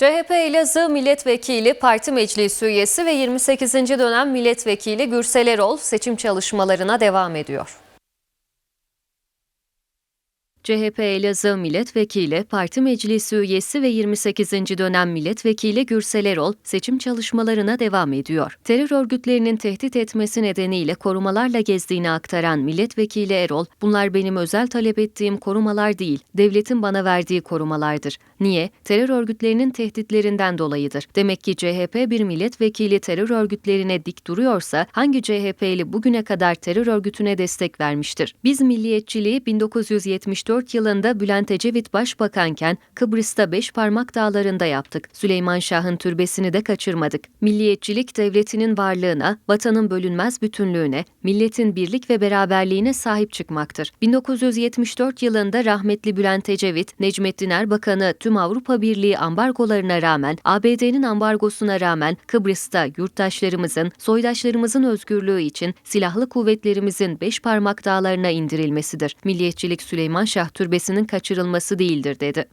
CHP Elazığ Milletvekili Parti Meclisi üyesi ve 28. dönem milletvekili Gürsel Erol seçim çalışmalarına devam ediyor. CHP Elazığ Milletvekili, Parti Meclisi üyesi ve 28. dönem milletvekili Gürsel Erol seçim çalışmalarına devam ediyor. Terör örgütlerinin tehdit etmesi nedeniyle korumalarla gezdiğini aktaran milletvekili Erol, bunlar benim özel talep ettiğim korumalar değil, devletin bana verdiği korumalardır. Niye? Terör örgütlerinin tehditlerinden dolayıdır. Demek ki CHP bir milletvekili terör örgütlerine dik duruyorsa hangi CHP'li bugüne kadar terör örgütüne destek vermiştir? Biz milliyetçiliği 1974 yılında Bülent Ecevit başbakanken Kıbrıs'ta Beş Parmak Dağları'nda yaptık. Süleyman Şah'ın türbesini de kaçırmadık. Milliyetçilik devletinin varlığına, vatanın bölünmez bütünlüğüne, milletin birlik ve beraberliğine sahip çıkmaktır. 1974 yılında rahmetli Bülent Ecevit, Necmettin Erbakan'ı tüm Avrupa Birliği ambargolarına rağmen, ABD'nin ambargosuna rağmen Kıbrıs'ta yurttaşlarımızın, soydaşlarımızın özgürlüğü için silahlı kuvvetlerimizin beş parmak dağlarına indirilmesidir. Milliyetçilik Süleyman Şah türbesinin kaçırılması değildir dedi.